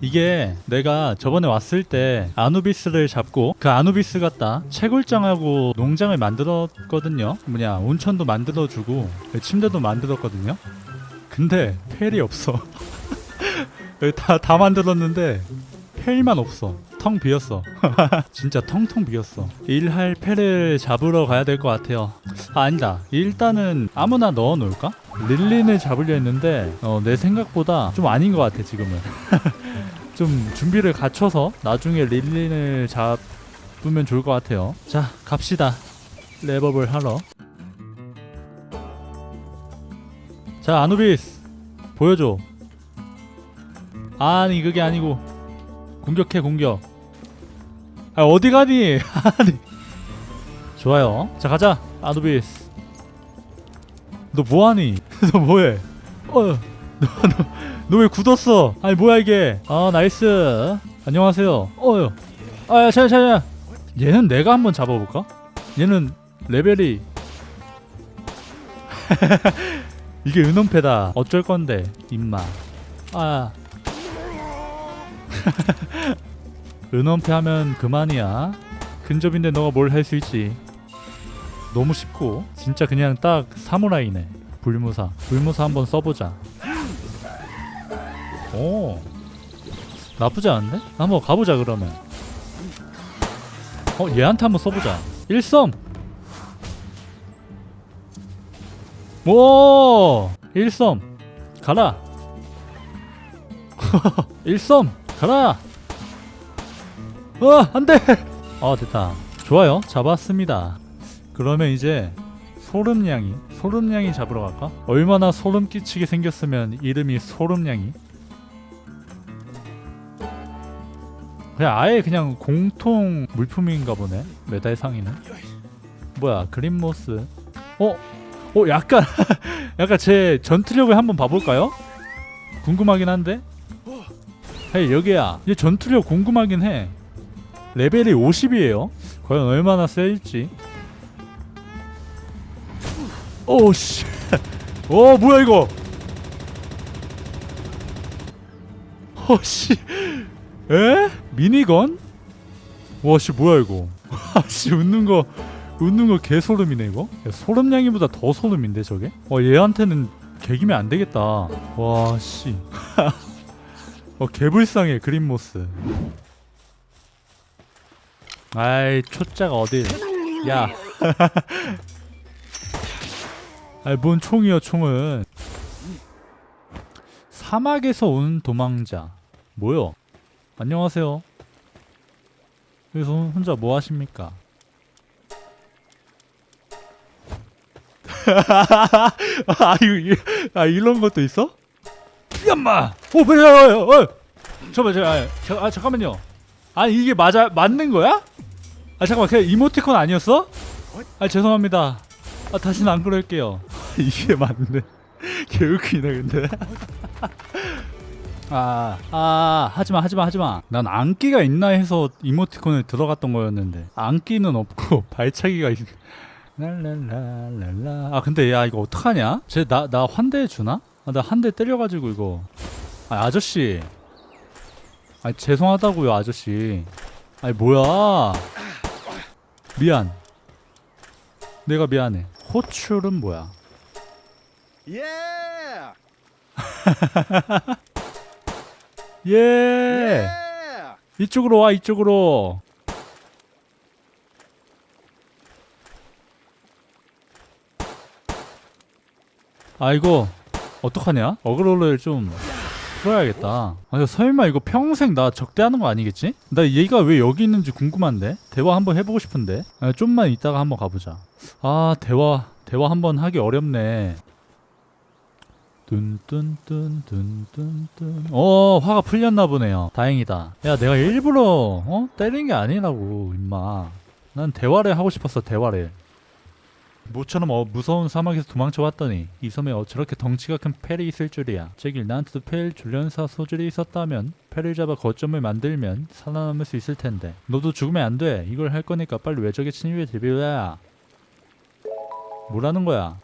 이게 내가 저번에 왔을 때 아누비스를 잡고 그 아누비스 갖다 채굴장하고 농장을 만들었거든요. 뭐냐 온천도 만들어주고 침대도 만들었거든요. 근데 펠이 없어. 다, 다 만들었는데 펠만 없어. 텅 비었어. 진짜 텅텅 비었어. 일할 펠을 잡으러 가야 될 것 같아요. 아, 아니다. 일단은 아무나 넣어 놓을까? 릴린을 잡으려 했는데 어, 내 생각보다 좀 아닌 것 같아 지금은. 좀 준비를 갖춰서 나중에 릴린을 잡으면 좋을 것 같아요. 자, 갑시다. 랩업을 하러. 자, 아누비스 보여줘. 아니 그게 아니고 공격해 공격. 아 어디 가니? 아니. 좋아요. 자 가자 아누비스. 너 뭐하니? 너 뭐해? 어, 너 너 왜 굳었어? 아니 뭐야 이게? 아 나이스. 안녕하세요. 어요. 아야 차야 차야. 얘는 내가 한번 잡아볼까? 얘는 레벨이 이게 은원패다. 어쩔 건데 임마. 아. 은원패 하면 그만이야. 근접인데 너가 뭘 할 수 있지? 너무 쉽고 진짜 그냥 딱 사무라이네. 불무사. 불무사 한번 써보자. 오. 나쁘지 않은데? 한번 가보자 그러면. 어 얘한테 한번 써보자. 일섬. 오. 일섬. 가라. 일섬. 가라. 어, 안 돼. 어, 됐다. 좋아요. 잡았습니다. 그러면 이제 소름냥이, 소름냥이 잡으러 갈까? 얼마나 소름 끼치게 생겼으면 이름이 소름냥이? 그냥 아예 그냥 공통 물품인가 보네. 메달 상의는. 뭐야, 그린모스. 어? 어, 약간 약간 제 전투력을 한번 봐볼까요? 궁금하긴 한데. 헤이 여기야. 얘 전투력 궁금하긴 해. 레벨이 50이에요. 과연 얼마나 셀지. 오 씨. 오 뭐야 이거? 오 씨. 에? 미니건? 와씨 뭐야 이거? 아씨 웃는 거 웃는 거 개소름이네 이거. 야, 소름냥이보다 더 소름인데 저게? 와 얘한테는 개기면 안 되겠다. 와 씨. 어 개불쌍해 그린모스. 아이 초짜가 어딜 야 아이 뭔 총이야 총은 사막에서 온 도망자 뭐요 안녕하세요 여기서 혼- 혼자 뭐 하십니까 아, 이- 아 이런 것도 있어? 야마! 오, 뭐야, 어, 어, 잠깐만, 잠깐, 아, 저- 아, 잠깐만요. 아니 이게 맞아 맞는 거야? 아 잠깐만 그냥 이모티콘 아니었어? 아 죄송합니다. 아 다시는 안 그럴게요. 이게 맞네. 개웃기네 근데. 아, 아, 하지마, 하지마, 하지마. 난 안기가 있나 해서 이모티콘을 들어갔던 거였는데 안기는 없고 발차기가 있. 랄랄랄랄라. 아 근데 야 이거 어떡하냐? 쟤 나 나 환대해 주나? 아, 나 한 대 때려가지고 이거. 아 아저씨. 아 죄송하다고요 아저씨. 아니 뭐야? 미안. 내가 미안해. 호출은 뭐야? Yeah! 예. Yeah! 이쪽으로 와 이쪽으로. 아이고 어떡하냐? 어그로를 좀 풀어야겠다. 아 설마 이거 평생 나 적대하는 거 아니겠지? 나 얘가 왜 여기 있는지 궁금한데 대화 한번 해보고 싶은데. 아, 좀만 이따가 한번 가보자. 아 대화 대화 한번 하기 어렵네. 뚠뚠뚠뚠뚠뚠. 어 화가 풀렸나 보네요. 다행이다. 야 내가 일부러 어? 때린 게 아니라고 임마. 난 대화를 하고 싶었어 대화를. 모처럼 어, 무서운 사막에서 도망쳐 왔더니 이 섬에 어, 저렇게 덩치가 큰 펠이 있을 줄이야. 제길 나한테도 펠 줄련사 소질이 있었다면 펠을 잡아 거점을 만들면 살아남을 수 있을 텐데. 너도 죽으면 안 돼. 이걸 할 거니까 빨리 외적의侵略 데뷔해야. 뭐라는 거야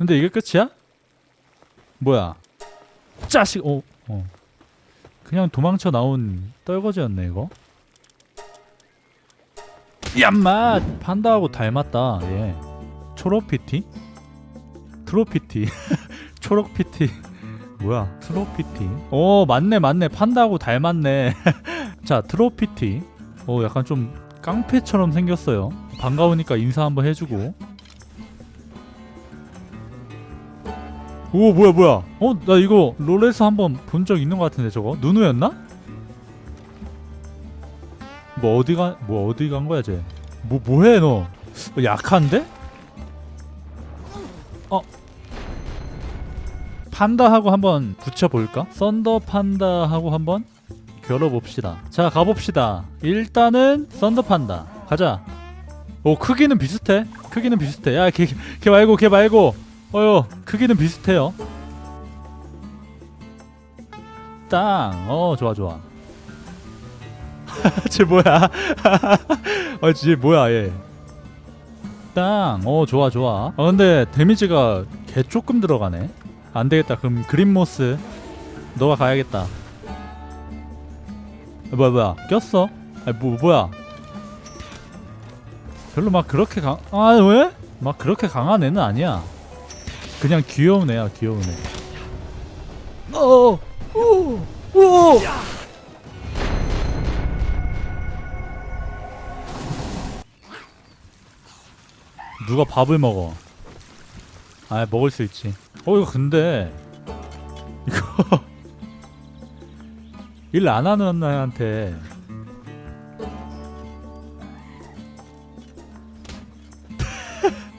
근데 이게 끝이야? 뭐야? 짜식 어 어. 그냥 도망쳐 나온 떨거지였네 이거. 얌마! 판다하고 닮았다 얘. 초록피티? 트로피티. 초록피티. 뭐야? 트로피티? 어 맞네 맞네. 판다하고 닮았네. 자 트로피티. 어 약간 좀 깡패처럼 생겼어요. 반가우니까 인사 한번 해주고 오 뭐야 뭐야 어 나 이거 롤에서 한번 본 적 있는 것 같은데 저거 누누였나? 뭐 어디 가 뭐 어디 간 거야 쟤? 뭐 뭐해 너? 어, 약한데? 어 판다 하고 한번 붙여볼까? 썬더 판다 하고 한번 겨뤄봅시다. 자 가봅시다. 일단은 썬더 판다 가자. 오 크기는 비슷해. 크기는 비슷해. 야걔 걔 말고 걔 말고 어요 크기는 비슷해요. 땅. 어 좋아 좋아. 쟤 뭐야? 어, 쟤 뭐야 얘? 땅. 어 좋아 좋아. 어 근데 데미지가 개 조금 들어가네. 안 되겠다. 그럼 그린모스 너가 가야겠다. 아, 뭐야 뭐야 꼈어? 아니 뭐 뭐야? 별로 막 그렇게 강. 아 왜? 막 그렇게 강한 애는 아니야. 그냥 귀여운 애야 귀여운 애. 어. 오. 오. 누가 밥을 먹어? 아 먹을 수 있지. 어 이거 근데 이거 일 안 하는 애한테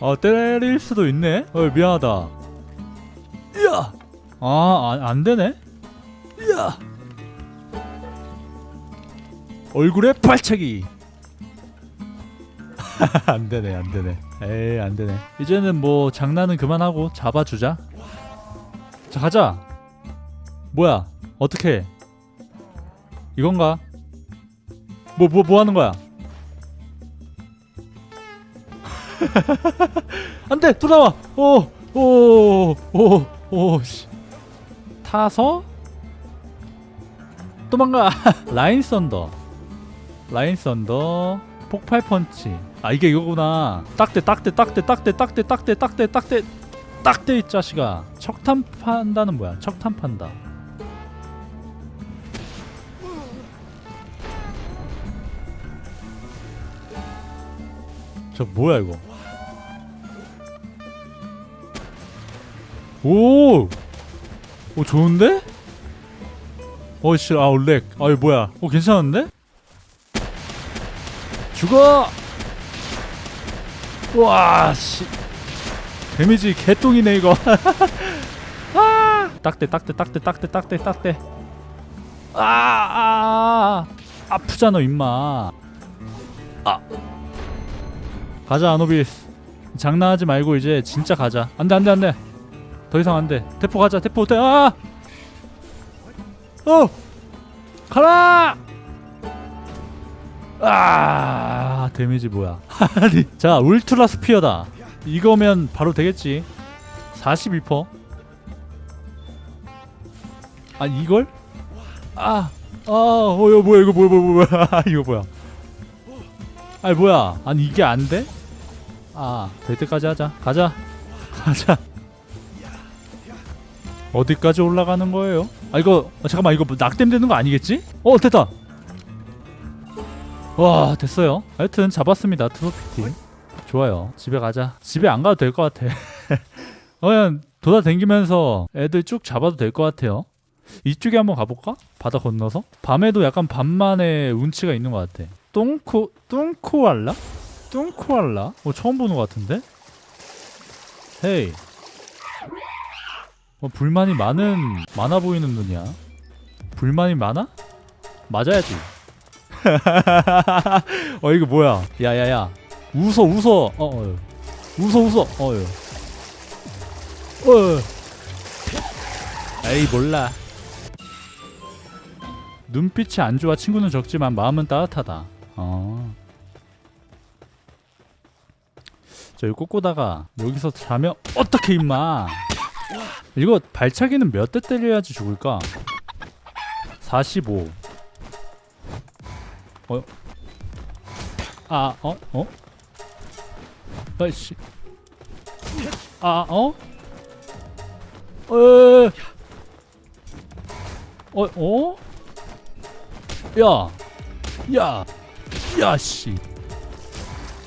어 때릴 수도 있네. 어 미안하다. 야. 아 안 안 되네. 야. 얼굴에 발차기. 안 되네 안 되네. 에이 안 되네. 이제는 뭐 장난은 그만하고 잡아주자. 자 가자. 뭐야? 어떻게? 이건가? 뭐 뭐 뭐 하는 거야? 안돼 돌아와. 오오오오씨 타서 도망가. 라인 썬더. 라인 썬더. 폭발 펀치. 아 이게 이거구나. 딱대 딱대 딱대 딱대 딱대 딱대 딱대 딱대 딱대 이 자식아. 척탄 판다는 뭐야? 척탄 판다. 저 뭐야 이거? 오, 오 좋은데? 어씨 아 렉. 아이 뭐야? 오 괜찮은데? 죽어! 와 씨. 데미지 개똥이네 이거. 아! 딱대 딱대 딱대 딱대 딱대 딱대. 아, 아, 아 아프잖아 임마. 아. 가자 아노비스. 장난하지 말고 이제 진짜 가자. 안돼 안돼 안돼. 더 이상 안 돼. 대포 가자. 대포 대. 아! 어! 가라! 아 데미지 뭐야? 자 울트라 스피어다. 이거면 바로 되겠지. 42퍼. 아 이걸? 아, 아, 어 이거 뭐야 이거 뭐야 뭐야 뭐야 아, 이거 뭐야? 아니 뭐야? 아니 이게 안 돼? 아, 될 때까지 하자. 가자. 가자. 어디까지 올라가는 거예요? 아 이거 어, 잠깐만 이거 뭐 낙뎀 되는 거 아니겠지? 어 됐다. 와 됐어요. 하여튼 잡았습니다 트로피티. 좋아요. 집에 가자. 집에 안 가도 될 것 같아. 어, 그냥 돌아다니면서 애들 쭉 잡아도 될 것 같아요. 이쪽에 한번 가볼까? 바다 건너서? 밤에도 약간 밤만의 운치가 있는 것 같아. 똥코 똥코알라? 똥코알라? 어 처음 보는 것 같은데? 헤이. 어 불만이 많은 많아 보이는 눈이야. 불만이 많아? 맞아야지. 어 이거 뭐야? 야야야. 웃어 웃어. 어, 어. 웃어 웃어. 어. 어. 에이 몰라. 눈빛이 안 좋아 친구는 적지만 마음은 따뜻하다. 어. 저 여기 꽂고다가 여기서 자면 어떻게 임마? 이거 발차기는 몇 대 때려야지 죽을까? 45 어? 아 어? 어? 아이씨 아 어? 어? 어? 어? 야! 야! 야 씨!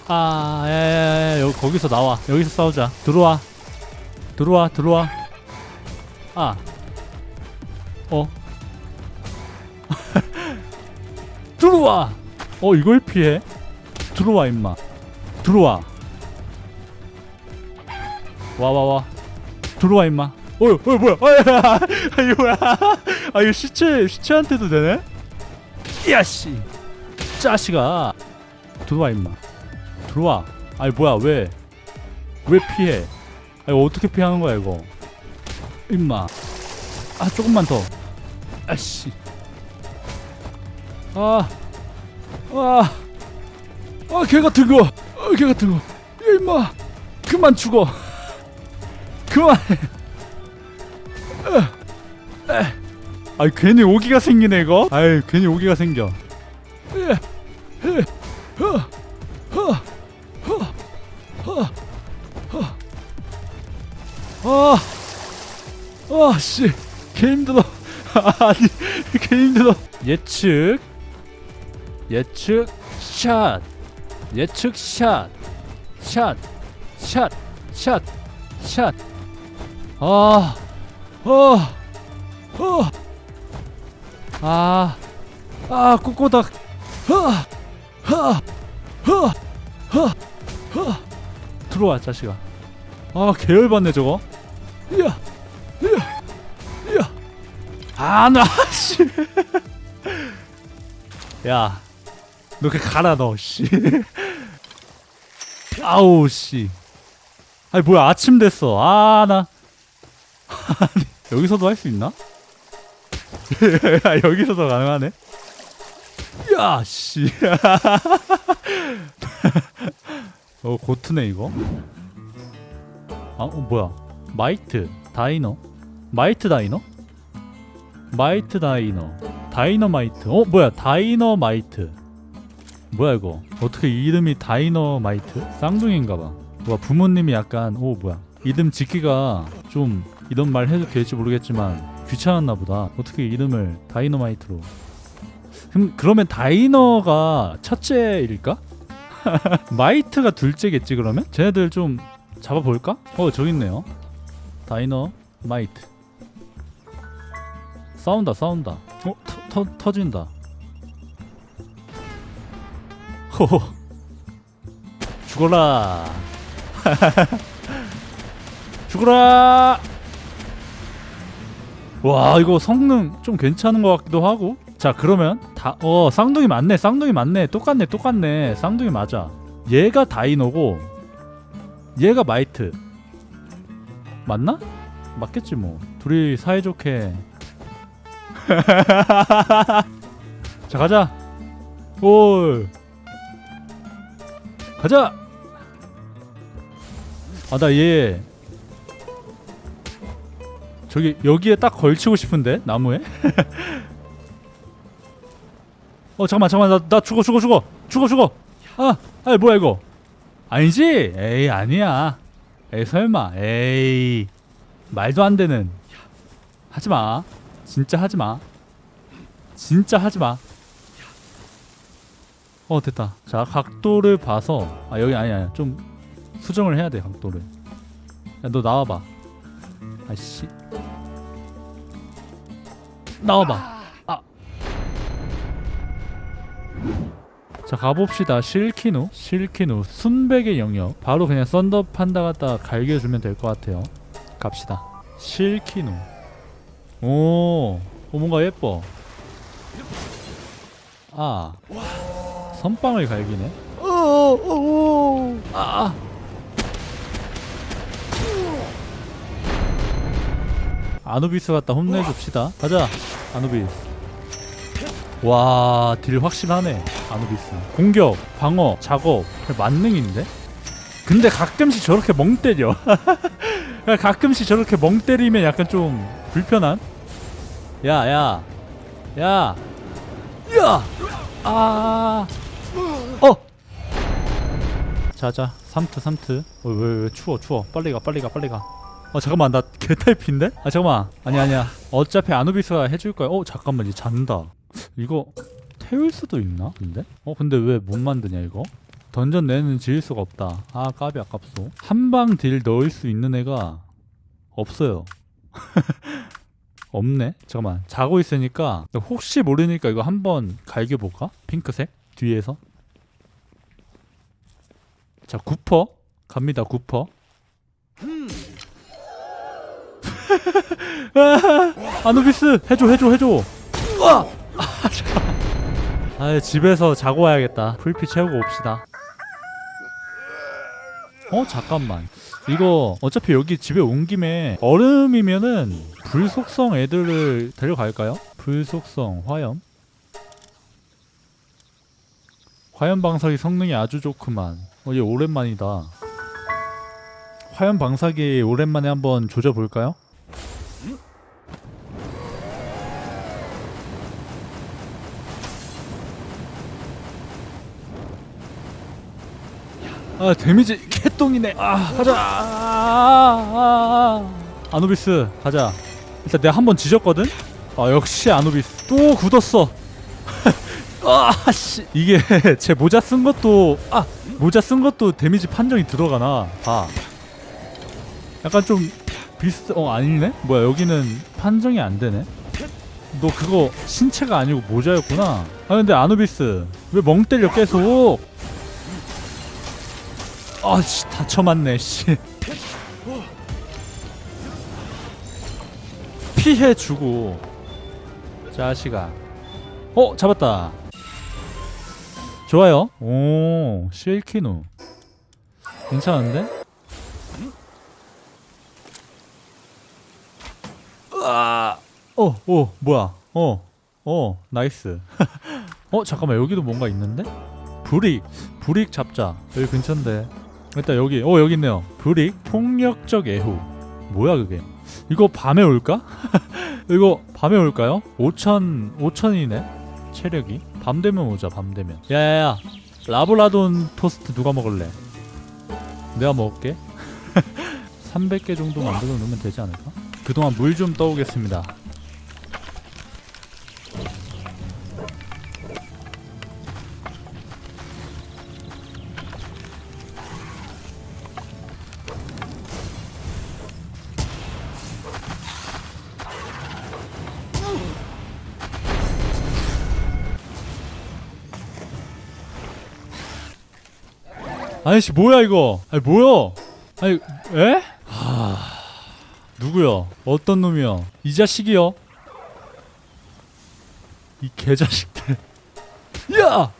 아, 야, 야, 야, 여기 거기서 나와. 여기서 싸우자. 들어와. 들어와, 들어와. 아. 어. 들어와. 어, 이걸 피해? 들어와, 임마. 들어와. 와, 와, 와. 들어와, 임마. 어, 어, 뭐야? 아, 이거 뭐야? 아, 이거 시체, 시체한테도 되네? 야, 씨. 짜식아. 들어와, 임마. 들어와. 아니 뭐야 왜? 왜 피해? 아니 어떻게 피하는 거야 이거? 임마. 아 조금만 더. 아씨. 아. 아. 아, 개 같은 거. 아, 개 같은 거. 야, 임마. 그만 죽어. 에. 아이 괜히 오기가 생기네 이거. 아이 괜히 오기가 생겨. 에. 에. 허. 허. 아, 아, 씨, 개 힘들어. 아니, 개 힘들어. 예측, 예측, 샷, 예측, 샷, 샷, 샷, 샷, 샷. 아, 아, 아, 아, 아, 꼬꼬닥. 아, 아, 아, 아, 아. 들어와, 자식아. 아, 계열받네 저거. 야, 야, 야. 아, 나 씨. 야, 너그 가라 너 씨. 아우 씨. 아니 뭐야 아침 됐어. 아 나. 아니, 여기서도 할 수 있나? 야, 여기서도 가능하네. 야 씨. 어 고트네 이거. 아, 어, 뭐야? 마이트, 다이너, 마이트 다이너, 마이트 다이너, 다이너마이트. 어, 뭐야? 다이너마이트. 뭐야 이거? 어떻게 이름이 다이너마이트? 쌍둥이인가봐. 와 부모님이 약간 오 뭐야? 이름 짓기가 좀 이런 말 해도 될지 모르겠지만 귀찮았나 보다. 어떻게 이름을 다이너마이트로? 그럼 그러면 다이너가 첫째일까? 마이트가 둘째겠지 그러면? 쟤네들 좀 잡아볼까? 어 저기 있네요 다이너 마이트. 싸운다 싸운다. 어? 터, 터, 터진다. 호호. 죽어라. 죽어라! 와 이거 성능 좀 괜찮은 것 같기도 하고. 자 그러면 다 어 쌍둥이 맞네 쌍둥이 맞네. 똑같네 똑같네. 쌍둥이 맞아. 얘가 다이노고 얘가 마이트 맞나? 맞겠지 뭐. 둘이 사이좋게. 자 가자. 올 가자. 아 나 얘. 저기 여기에 딱 걸치고 싶은데? 나무에? 어 잠깐만 잠깐만. 나, 나 죽어 죽어 죽어. 죽어 죽어. 아 아니 뭐야 이거? 아니지? 에이 아니야 에이 설마. 에이 말도 안 되는. 하지마. 진짜 하지마. 진짜 하지마. 어 됐다. 자 각도를 봐서. 아 여기 아니야 좀 수정을 해야 돼 각도를. 야 너 나와봐. 아씨. 나와봐 자 가봅시다. 실키누 실키누 순백의 영역. 바로 그냥 썬더 판다 갖다 갈겨주면 될 것 같아요. 갑시다. 실키누. 오, 오 뭔가 예뻐. 아 선빵을 갈기네. 오오오 아. 아누비스 갖다 혼내줍시다. 가자 아누비스. 와, 딜 확실하네. 아누비스. 공격, 방어, 작업. 만능인데? 근데 가끔씩 저렇게 멍 때려. 가끔씩 저렇게 멍 때리면 약간 좀 불편한? 야, 야. 야! 야! 아! 어! 자자, 삼트 삼트. 어, 왜, 왜 추워 추워. 빨리 가 빨리 가 빨리 가. 어 잠깐만 나 개탈피인데? 아 잠깐만 아니 아니야 어차피 아누비스가 해줄 거야 어 잠깐만 이제 잔다 이거 태울 수도 있나 근데? 어 근데 왜 못 만드냐 이거? 던전 내는 지을 수가 없다. 아 까비 아깝소. 한 방 딜 넣을 수 있는 애가 없어요. 없네? 잠깐만. 자고 있으니까 혹시 모르니까 이거 한번 갈겨볼까? 핑크색? 뒤에서? 자 9퍼? 갑니다 9퍼. 아, 아누비스! 해줘 해줘 해줘! 아 잠깐 아 집에서 자고 와야겠다. 불피 채우고 옵시다. 어 잠깐만. 이거 어차피 여기 집에 온 김에 얼음이면은 불속성 애들을 데려갈까요? 불속성 화염? 화염 방사기 성능이 아주 좋구만. 어얘 오랜만이다. 화염 방사기 오랜만에 한번 조져볼까요? 아 데미지 개똥이네. 아 가자. 아, 아, 아. 아 누비스 가자. 일단 내가 한 번 지졌거든? 아 역시 아누비스. 또 굳었어. 아씨. 이게 제 모자 쓴 것도 아 모자 쓴 것도 데미지 판정이 들어가나? 봐. 약간 좀 비슷 어 아니네? 뭐야 여기는 판정이 안 되네? 너 그거 신체가 아니고 모자였구나. 아 근데 아누비스 왜 멍 때려 계속 아씨 다쳐맞네 씨. 피해 주고 자식아. 어 잡았다. 좋아요. 오 실키누. 괜찮은데? 으아 어어 뭐야. 어 어 나이스. 어 잠깐만 여기도 뭔가 있는데? 브릭 브릭 잡자. 여기 근처인데 일단 여기 어 여기 있네요. 브릭 폭력적 애후 뭐야 그게? 이거 밤에 올까? 이거 밤에 올까요? 5천 5천이네? 체력이? 밤 되면 오자 밤 되면. 야야야. 라브라돈 토스트 누가 먹을래? 내가 먹을게. 300개 정도 만들어 놓으면 되지 않을까? 그동안 물 좀 떠오겠습니다 아니씨 뭐야 이거? 아니 뭐야? 아니 에? 하... 누구야? 어떤 놈이야? 이 자식이요? 이 개자식들. 야!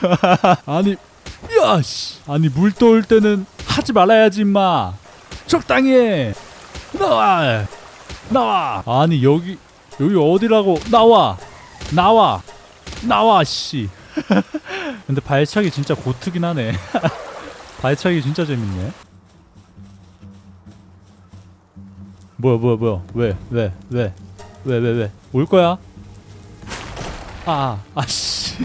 아니 야 씨. 아니 물 떠올 때는 하지 말아야지 임마. 적당히 해. 나와. 나와. 아니 여기 여기 어디라고? 나와. 나와. 나와 씨 근데 발차기 진짜 고트긴 하네. 발차기 진짜 재밌네. 뭐야 뭐야 뭐야 왜 왜 왜 왜 왜 왜 올 거야? 아 아씨.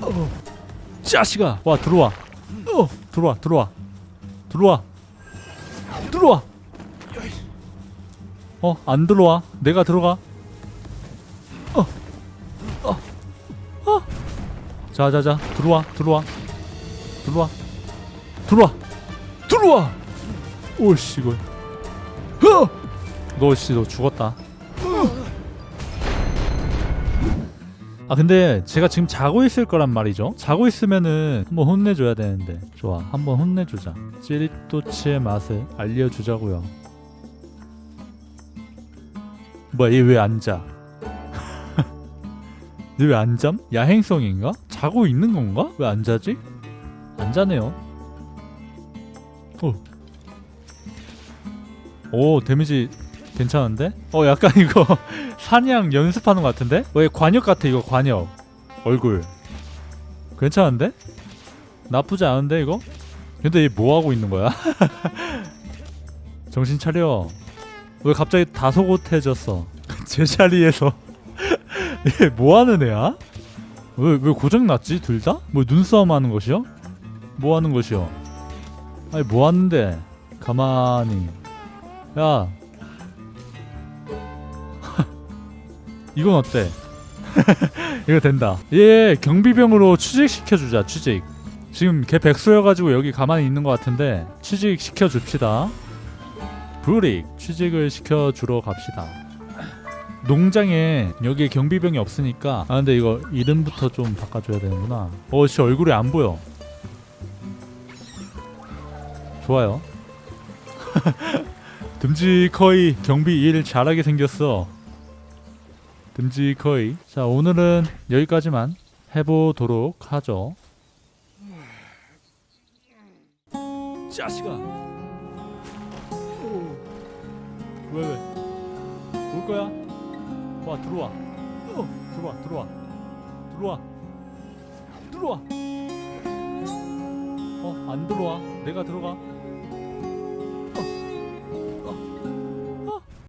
어, 자식아 와 들어와. 어 들어와 들어와 들어와 들어와. 어 안 들어와 내가 들어가. 자자자 들어와 들어와. 들어와. 들어와. 들어와. 오씨 이걸 너씨 너 죽었다. 아 근데 제가 지금 자고 있을 거란 말이죠? 자고 있으면은 한번 혼내줘야 되는데. 좋아 한번 혼내주자. 찌리또치의 맛을 알려주자고요. 뭐야 얘 왜 앉아? 얘 왜 안 잠? 야행성인가? 자고 있는 건가? 왜 안 자지? 안 자네요. 어. 오 데미지 괜찮은데? 어 약간 이거 사냥 연습하는 것 같은데? 왜 관역 같아 이거 관역 얼굴 괜찮은데? 나쁘지 않은데 이거? 근데 얘 뭐 하고 있는 거야? 정신 차려 왜 갑자기 다소곳해졌어? 제자리에서 얘 뭐하는 애야? 왜 왜 고장 났지 둘 다? 뭐 눈싸움 하는 것이요? 뭐 하는 것이요? 아니 뭐 하는데? 가만히 야 이건 어때? 이거 된다 얘 경비병으로 취직시켜주자 취직 지금 걔 백수여가지고 여기 가만히 있는 것 같은데 취직 시켜줍시다 브릭 취직을 시켜주러 갑시다 농장에 여기에 경비병이 없으니까 아 근데 이거 이름부터 좀 바꿔줘야 되는구나. 어씨 얼굴이 안 보여. 좋아요. 듬직거이 경비 일 잘하게 생겼어. 듬직거이. 자 오늘은 여기까지만 해보도록 하죠. 자식아. 왜 왜? 올 거야? 와 들어와. 어, 들어와 들어와. 들어와. 들어와. 어 안 들어와. 내가 들어가